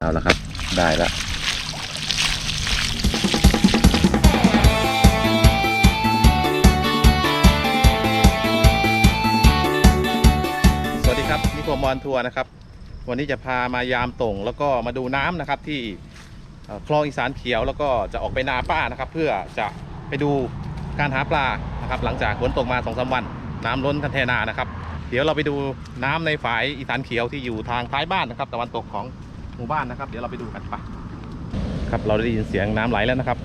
เอาละครับ ได้ละสวัสดีครับนิคมมอนทัวร์นะครับ วันนี้จะพามายามตงแล้วก็มาดูน้ำนะครับที่คลองอีสานเขียวแล้วก็จะออกไปนาป้านะครับ เพื่อจะไปดูการหาปลานะครับ หลังจากฝนตกมาสองสามวัน น้ำล้นคันเทนานะครับ เดี๋ยวเราไปดูน้ำในฝายอีสานเขียวที่อยู่ทางท้ายบ้านนะครับ ตะวันตกของ หมู่บ้านนะครับ เดี๋ยวเราไปดูกันไปครับเราได้ยินเสียงน้ำไหลแล้วนะครับ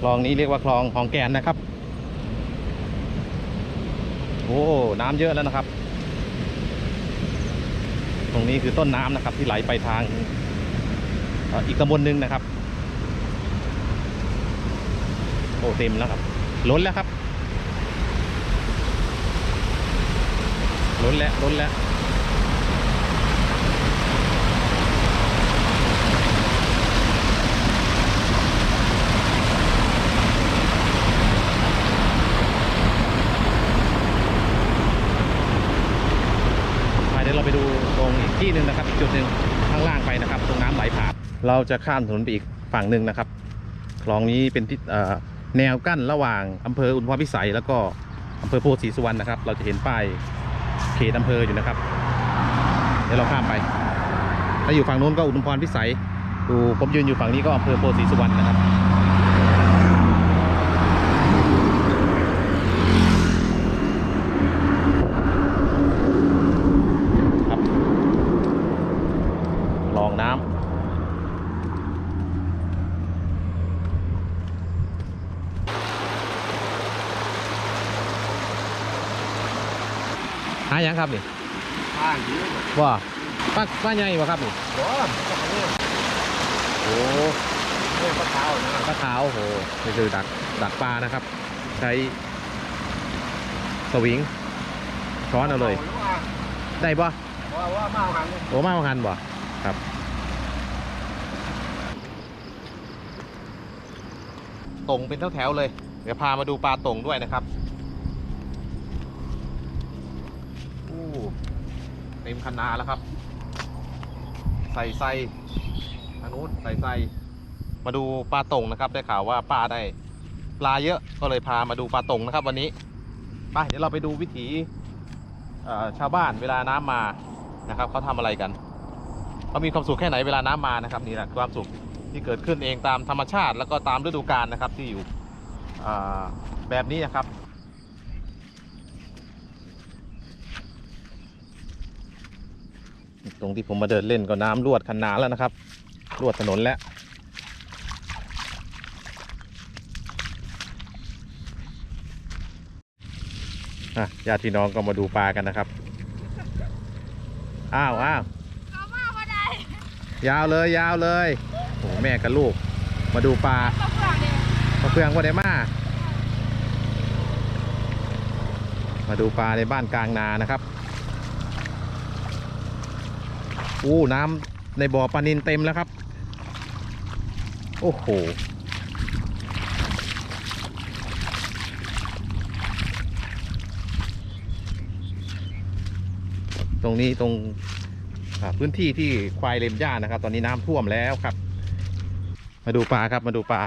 คลองนี้เรียกว่าคลองคลองแกนนะครับ โอ้น้ำเยอะแล้วนะครับ ตรงนี้คือต้นน้ำนะครับ ที่ไหลไปทางอีกตำบลหนึ่งนะครับ โอ้เต็มแล้วครับ ล้นแล้วครับ ล้นแล้วล้นแล้วไปเดี๋ยวเราไปดูตรงอีก ที่หนึ่งนะครับจุดหนึ่งข้างล่างไปนะครับ ตรงน้ำไหลผ่านเราจะข้ามถนนไปอีกฝั่งหนึ่งนะครับคลองนี้เป็นที่เอ่อแนวกั้นระหว่างอำเภออุทุมพรพิสัย แล้วก็อำเภอโพธิ์ศรีสุวรรณนะครับ เราจะเห็นป้ายเขตอำเภออยู่นะครับเดี๋ยวเราข้ามไปถ้าอยู่ฝั่งนู้นก็อุทุมพรพิสัยดูผมยืนอยู่ฝั่งนี้ก็อำเภอโพธิ์ศรีสุวรรณนะครับ งน้ำหาหยังครับนี่ข้างนี้ว่าป้าป้าใหญ่บ่ครับนี่ร้อนก็เขาเรียกโอ้เรียกปลาขาวนะป้าขาวโอ้โหนี่คือดักดักปลานะครับ ใช้สวิงช้อนเอาเลย ได้บ่ว่าว่ามาเอากันเลยโอ้มาเอาหันบ่ครับ ตรงเป็นแถวๆเลย เดี๋ยวพามาดูปลาตรงด้วยนะครับอู้เต็มคันนาแล้วครับ ใส่ไส้ทางนู้นใส่ไส้มาดูปลาตรงนะครับ ได้ข่าวว่าปลาได้ปลาเยอะก็เลยพามาดูปลาตรงนะครับ วันนี้ไปเดี๋ยวเราไปดูวิถีชาวบ้านเวลาน้ำมานะครับเขาทำอะไรกันเขามีความสุขแค่ไหนเวลาน้ำมานะครับนี่แหละความสุข ที่เกิดขึ้นเองตามธรรมชาติ แล้วก็ตามฤดูกาลนะครับที่อยู่อ่าแบบนี้นะครับตรงที่ผมมาเดินเล่นก็น้ำรวดคันนาแล้วนะครับรวดถนนแล้วอะญาติพี่น้องก็มาดูปลากันนะครับ อ้าวอ้าว ยาวเลยยาวเลยโอ้ แม่กับลูก มาดูปลามาเพื่องว่าได้มามาดูปลาในบ้านกลางนานะครับอู้น้ำในบ่อปลานินเต็มแล้วครับ โอ้โหตรงนี้ตรงพื้นที่ที่ควายเล็มหญ้านะครับ ตอนนี้น้ำท่วมแล้วครับ มาดูปลาครับมาดูปลา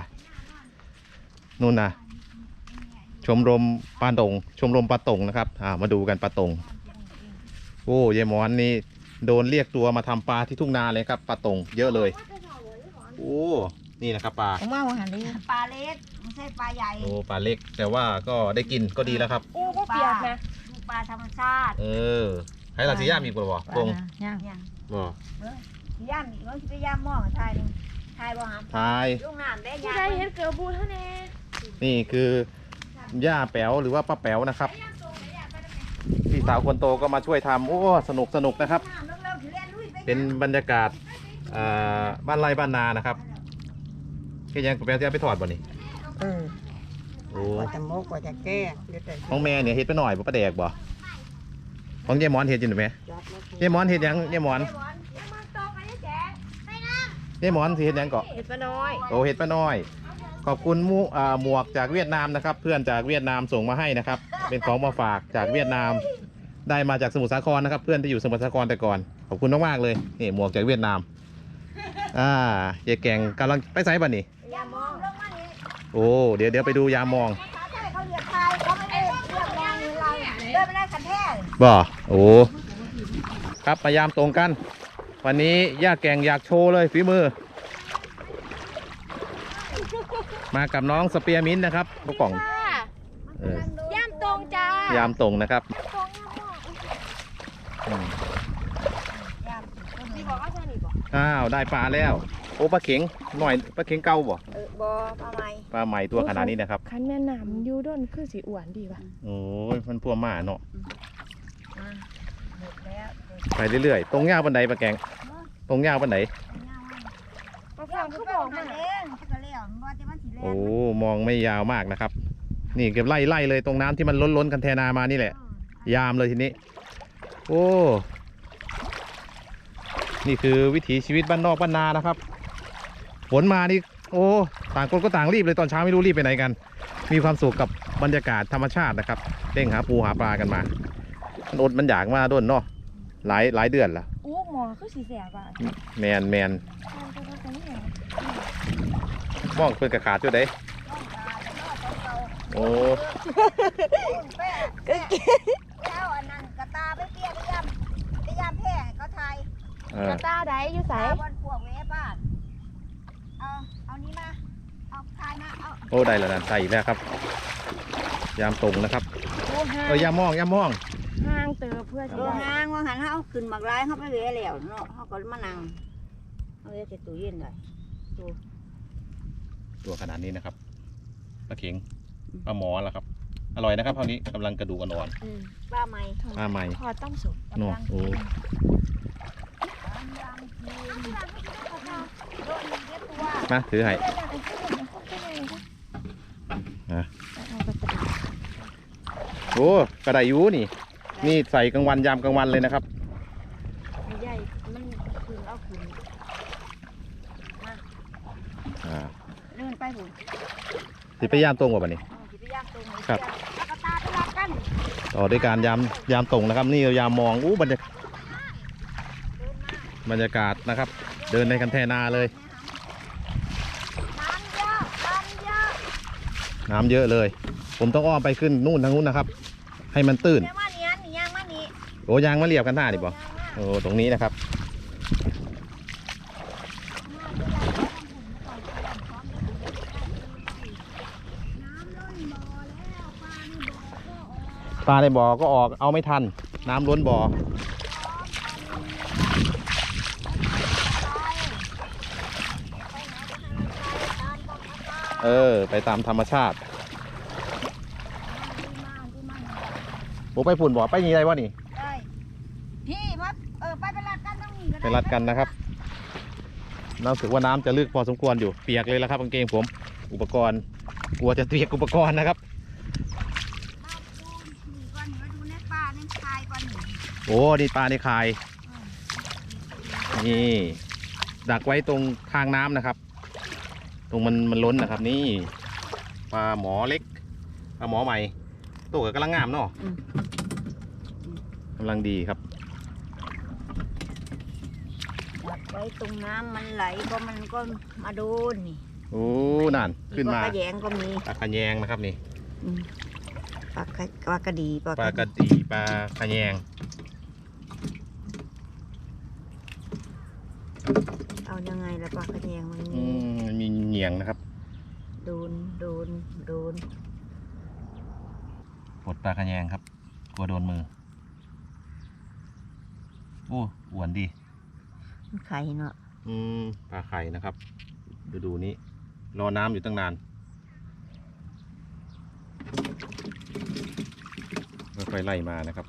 นู่นนะชมรมปลาตงชมรมปลาตงนะครับอ่ามาดูกันปลาตงโอ้ยายหมอนนี่โดนเรียกตัวมาทำปลาที่ทุ่งนาเลยครับปลาตงเยอะเลย โอ้นี่นะครับปลาผมว่าวันนี้ปลาเล็กไม่ใช่ปลาใหญ่โอ้ปลาเล็ก แต่ว่าก็ได้กินก็ดีแล้วครับโอ้ก็เปียกนะลูกปลาธรรมชาติ เออให้เราสีย่ามอีกบ่บ่ตรงย่างอย่างบ่ย่ามอีกแล้วไปย่ามหม้อทายหนึงทาย บ่หามทาย ลูกน้ำได้ผู้ย่าใดมเห็นเกลือบูเท่านี้นี่คือย่าแป๋วหรือว่าป้าแป๋วนะครับ พี่สาวคนโตก็มาช่วยทำโอ้สนุกสนุกนะครับเป็นบรรยากาศอ่าบ้านไร่บ้านนานะครับแค่ยังป้าแป๋วจะเอาไปถอดบ่นี่เออโอ้กว่าจะมกกว่าจะแก้เดี๋ยวแต่ของแม่เนี่ยเฮ็ดไปหน่อยบ่ป้าแดกบ่ของยายหมอนเฮ็ดอยู่ไหมยายหมอนเฮ็ดหยังยายหมอนยา ยหมอนสิเฮ็ดหยังเกาะเห็ดปลาน้อยโอ้เห็ดป้าน้อย ขอบคุณหมูอ่าหมวกจากเวียดนามนะครับ เพื่อนจากเวียดนามส่งมาให้นะครับ เป็นของมาฝากจากเวียดนาม ได้มาจากสมุทรสาครนะครับ เพื่อนที่อยู่สมุทรสาครแต่ก่อน ขอบคุณมากๆเลยนี่หมวกจากเวียดนาม อ่าเยายแกงกำลังไปไสบ่นี่ยามองลงมานี่โอ้ เดี๋ยวเดี๋ยวไปดูยามองภาษาไทยเขาเรียกไทยเขาไม่ได้เรียกมองนี่เราเดินไม่ได้คันแท้ บ่ โอ้ ครับมายามตรงกัน วันนี้ย่าแกงอยากโชว์เลยฝีมือ มากับน้องสเปียร์มินท์นะครับพวกกล่องเออย่ามตรงจ้ายามตรงนะครับตรงย่ามมองอืมนี่บอกว่าเธอนี่บอกอ้าวได้ปลาแล้ว โอ้ปลาเข็งหน่อยปลาเข็งเก่าบ่เออบอมาใหม่ปลาใหม่ตัวขนาดนี้นะครับคันแม่น้ำอยูด้นคือสีอ้วนดีป่ะโอ้ยมันพัวหมาเนาะมาหมดแล้ว ไปเรื่อยๆ ตรงยาวบันไดปลาแกง ตรงยาวบันไดปลาย่าฟังงคืคืออบบออกกมามาเองที่ก็เลี้ยวมันว่าจะมันสีแดงโอ้มองไม่ยาวมากนะครับ นี่เก็บไล่ไล่เลยตรงน้ำที่มันล้นล้นๆกันแทนามานี่แหละ ยามเลยทีนี้ โอ้ นี่คือวิถีชีวิตบ้านนอกบ้านนานะครับฝนมานี่โอ้ต่างคนก็ต่างรีบเลยตอนเช้าไม่รู้รีบไปไหนกัน มีความสุขกับบรรยากาศธรรมชาตินะครับเร่งหาปูหาปลากันมา มันอดมันอยากมาด้นเนาะหลายหลายเดือนละอู้หมอคือสีแสบอะแมนแมนทานไปแล้วกันนี่มองเพิ่นกระขาดอยู่เด้โอ้แป้แล้วอันนั้นกระตาไปเปียกไปยำไปยำแพ้เขาไทยเออกระตาไดอยู่ใสตาบนพวกเวบ้านเอาเอานี้มาเอาทายมาเอาโอ้ได้แล้วนะได้อีกแล้วครับ ยามตรงนะครับโอ้ห่างเออยามมองยามมองห่าง เติบเพื่อเอจะอได้ห้างว่าหันเขาขึ้นบักร้ายเขาไปเวแล้วเนาะเขาก็มานั่งเอาเวใส่ตู้เย็นได้ตัวขนาดนี้นะครับปลาเข็งปลาหมอแล้วครับ อร่อยนะครับเท่านี้กำลังกระดูกอ่อนอืมป้าไหมปลาใหม่พอต้มสุกๆเนาะโอ้มาถือให้โอ้กระไดอยูนี่ นี่ใส่กลางวันยามกลางวันเลยนะครับไม่ใหญ่มันคืนเอาคืนอ่าเดินไปหุ่นสิไปยามตรงกว่าบันนี้เอาสิไปย่างตรงไหนครับเอากระตาไปรักกันต่อด้วยการยามยามตรงนะครับ นี่ยามมองอู้บรรยากาศบรรยากาศนะครับ เดินในกันแทนาเลย น้ำเยอะน้ำเยอะน้ำเยอะเลย ผมต้องอ้อมไปขึ้นนู่นทางนู้นนะครับ ให้มันตื้น เดี๋ยว โอ้ยางมาเรียบกันหน้าดิบ่ย่างมาโอ้ตรงนี้นะครับ ปลาในบ่อก็ออกเอาไม่ทัน น้ำล้นบ่อเออ ไปตามธรรมชาติโอ้ไปฝุ่นบ่อไปนี่ได้วะนี่ พี่มาเออไปไปรัดกันต้องมีก็ไปได้รัดกันนะครับรู้สึกว่าน้ำจะลึกพอสมควรอยู่เปียกเลยแล้วครับกางเกงผมอุปกรณ์ กลัวจะเปียกอุปกรณ์นะครับนี่ก่อนมาดูในป่าในชายก่อนนี่โอ้นี่ปลาในคายนี่ดักไว้ตรงทางน้ำนะครับ ตรงมันมันล้นนะครับ นี่ปลาหมอเล็กปลาหมอใหม่ตัวก็กำลังงามเนาะกำลังดีครับ ดักไว้ตรงน้ำมันไหลก็มันก็มาโดนนี่โอ้นั่นขึ้นมาปลากระแยงก็มีปลาขะแยงนะครับนี่อืมปลากระปลากระดีปลาปลากระดีปลาขะแยงเอายังไงล่ะปลากระแยงมันอืมีมมันมีเหนียงนะครับโดนโดนโดนปลดปลาขะแยงครับ กลัวโดนมือโอ้อ้วนดีมัน ไข่เนาะอืมปลาไข่นะครับดูดูนี้ รอน้ำอยู่ตั้งนานค่อยๆไล่มานะครับ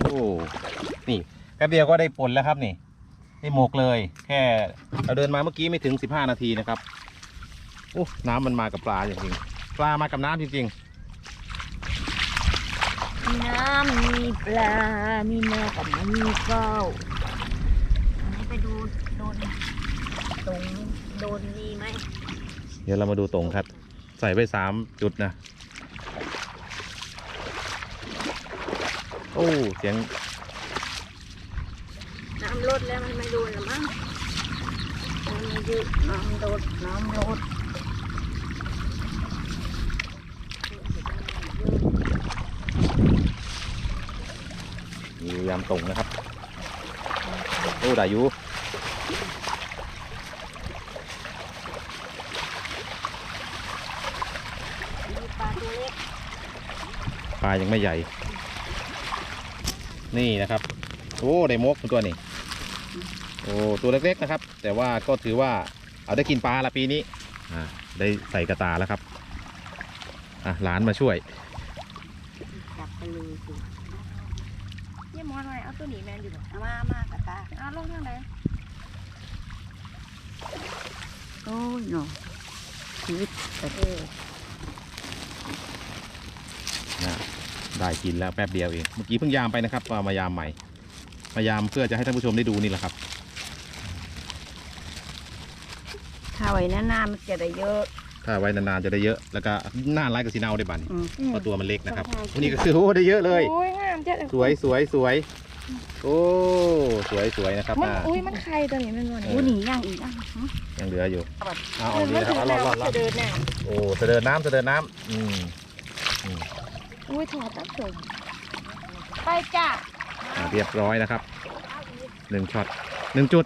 โอ้นี่แป๊บเดียวก็ได้ผลแล้วครับนี่ ได้หมกเลย แค่เราเดินมาเมื่อกี้ไม่ถึง 15 นาทีนะครับโอ้น้ำมันมากับปลาจริงๆปลามากับน้ำจริงน้ำมีปลา มีแม่กับมันมีเก้าอันนี้ไปดูโดนตรงโดนมีไหมเดี๋ยวเรามาดูตรงครับ ใส่ไปสามจุดนะ โอ้ เสียงน้ำลดแล้วมันไม่โดนหรอมั้งน้ำยืดน้ำโดดน้ำโดดมียามตรงนะครับโอ้ได้อยู่มีปลาตัวเล็กปลายังไม่ใหญ่ นี่นะครับ โอ้ ได้มกตัวนี้ โอ้ตัวเล็กๆนะครับ แต่ว่าก็ถือว่าเอาได้กินปลาละปีนี้อ่าได้ใส่กระตาแล้วครับอะหลานมาช่วยจับไปเลยสิเนี่ยมอนไว้เอาตัวนี้แมนอยู่บ่เอามามากระตาเอาลงทางไหนโอ้ยหนอชีวิตแต่เออนะได้กินแล้วแป๊บเดียวเองเมื่อกี้เพิ่งยามไปนะครับว่ามายามใหม่ มายามเพื่อจะให้ท่านผู้ชมได้ดูนี่แหละครับ ถ้าไว้นานๆมันจะได้เยอะถ้าไว้นานๆจะได้เยอะแล้วก็หน้าร้ายกับสีเนาได้บัดนอืมเพราะตัวมันเล็กนะครับวันนี้ก็คือโอ้ได้เยอะเลยโอ้ยงามจัดสวยสวยสวยโอ้สวยสวยนะครับมันอ่าอุ้ยมันไข่ตัวนี้มันบ่เอนี่อู้หนีย่างอีกอะหึยังเหลืออยู่เอามัเอานนี่นะครับเอารอดรอดรอดจะเดินน้โอ้เสด็จน้ำเสด็จน้ำอืมำอุ้ยถอดตับสมไปจ้าอ่า เรียบร้อยนะครับหนึ่งช็อตหนึ่งจุด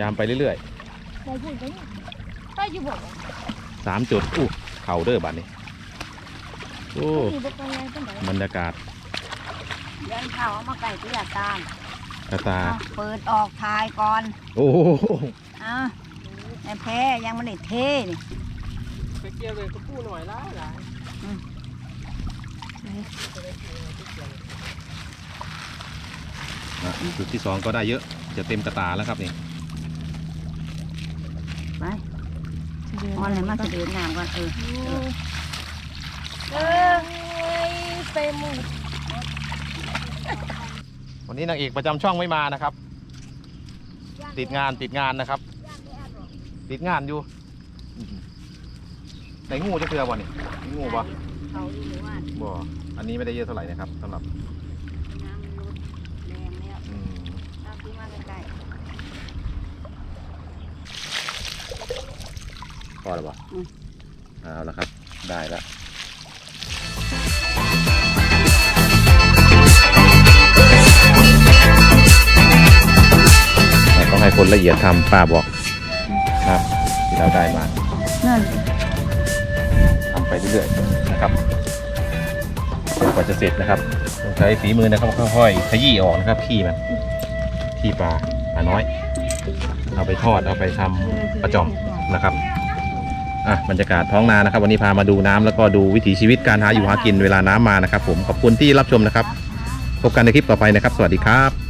ยามไปเรื่อยไปพูดไปนี่ไปอยู่บ่ๆสามจุดอู้เข่าเด้อบัดนี้โอ้มีบ่ไปไงปานใดบรรยากาศเดินเข้าเอามาไก่ที่ยาตามกระตาเอาเปิดออกทายก่อน โอ้โหอะไอ้แพ้ยังไม่ได้เทนี่ไปเกี่ยวเลยก็พูดหน่อยละหลายอะ จุดที่สองก็ได้เยอะ จะเต็มกระตาแล้วครับนี่ไปมันเลยมาจะเดินน้ำก่อนเออเออเต็มหมดวันนี้นางเอกประจำช่องไม่มานะครับ ติดงานติดงานนะครับ ติดงานอยู่อืมไหนงูจะเคือบ่นี่มีงูบ่ เขาอยู่ในว่านบ่อันนี้ไม่ได้เยอะเท่าไหร่นะครับสำหรับน้ำมันลดแรงแล้วอืมเอาขึ้นมาใกล้พอแล้วบ่อืมเอาละครับ ได้แล้วแต่ต้องให้คนละเอียดทำป้าบอกครับ ที่เราได้มา ๆนั่น ทำไปเรื่อยๆนะครับ กว่าจะเสร็จนะครับต้องใช้ฝีมือนะครับค่อยๆขยี้ออกนะครับขี้มันขี้ปลาปลาน้อย เอาไปทอดเอาไปทำประจอมนะครับอะบรรยากาศท้องนานะครับ วันนี้พามาดูน้ำแล้วก็ดูวิถีชีวิตการหาอยู่หากินเวลาน้ำมานะครับ ผมขอบคุณที่รับชมนะครับพบกันในคลิปต่อไปนะครับ สวัสดีครับ